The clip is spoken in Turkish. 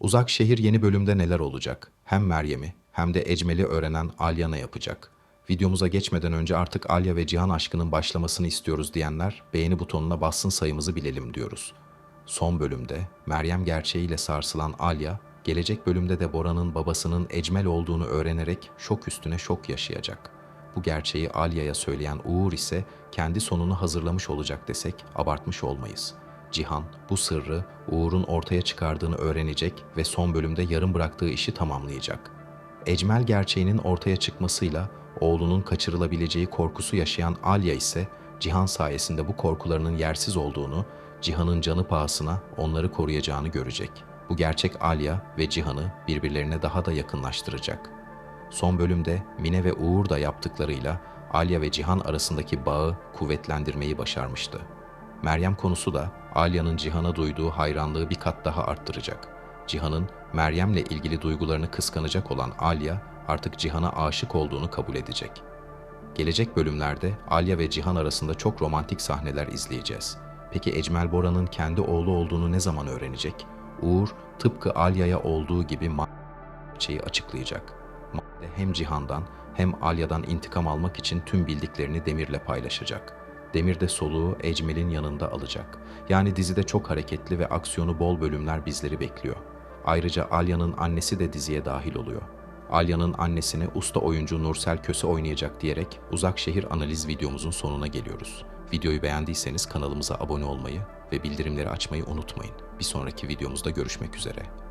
Uzak şehir yeni bölümde neler olacak? Hem Meryem'i hem de Ecmel'i öğrenen Alya ne yapacak? Videomuza geçmeden önce artık Alya ve Cihan aşkının başlamasını istiyoruz diyenler beğeni butonuna bassın sayımızı bilelim diyoruz. Son bölümde Meryem gerçeğiyle sarsılan Alya, gelecek bölümde de Bora'nın babasının Ecmel olduğunu öğrenerek şok üstüne şok yaşayacak. Bu gerçeği Alya'ya söyleyen Uğur ise kendi sonunu hazırlamış olacak desek abartmış olmayız. Cihan bu sırrı Uğur'un ortaya çıkardığını öğrenecek ve son bölümde yarım bıraktığı işi tamamlayacak. Ecmel gerçeğinin ortaya çıkmasıyla oğlunun kaçırılabileceği korkusu yaşayan Alya ise Cihan sayesinde bu korkularının yersiz olduğunu, Cihan'ın canı pahasına onları koruyacağını görecek. Bu gerçek Alya ve Cihan'ı birbirlerine daha da yakınlaştıracak. Son bölümde Mine ve Uğur da yaptıklarıyla Alya ve Cihan arasındaki bağı kuvvetlendirmeyi başarmıştı. Meryem konusu da Alya'nın Cihan'a duyduğu hayranlığı bir kat daha arttıracak. Cihan'ın Meryem'le ilgili duygularını kıskanacak olan Alya artık Cihan'a aşık olduğunu kabul edecek. Gelecek bölümlerde Alya ve Cihan arasında çok romantik sahneler izleyeceğiz. Peki Ecmel Bora'nın kendi oğlu olduğunu ne zaman öğrenecek? Uğur tıpkı Alya'ya olduğu gibi ma- gerçeği açıklayacak. Made hem Cihan'dan hem Alya'dan intikam almak için tüm bildiklerini Demir'le paylaşacak. Demir de soluğu Ecmel'in yanında alacak. Yani dizide çok hareketli ve aksiyonu bol bölümler bizleri bekliyor. Ayrıca Alya'nın annesi de diziye dahil oluyor. Alya'nın annesini usta oyuncu Nursel Köse oynayacak diyerek uzak şehir analiz videomuzun sonuna geliyoruz. Videoyu beğendiyseniz kanalımıza abone olmayı ve bildirimleri açmayı unutmayın. Bir sonraki videomuzda görüşmek üzere.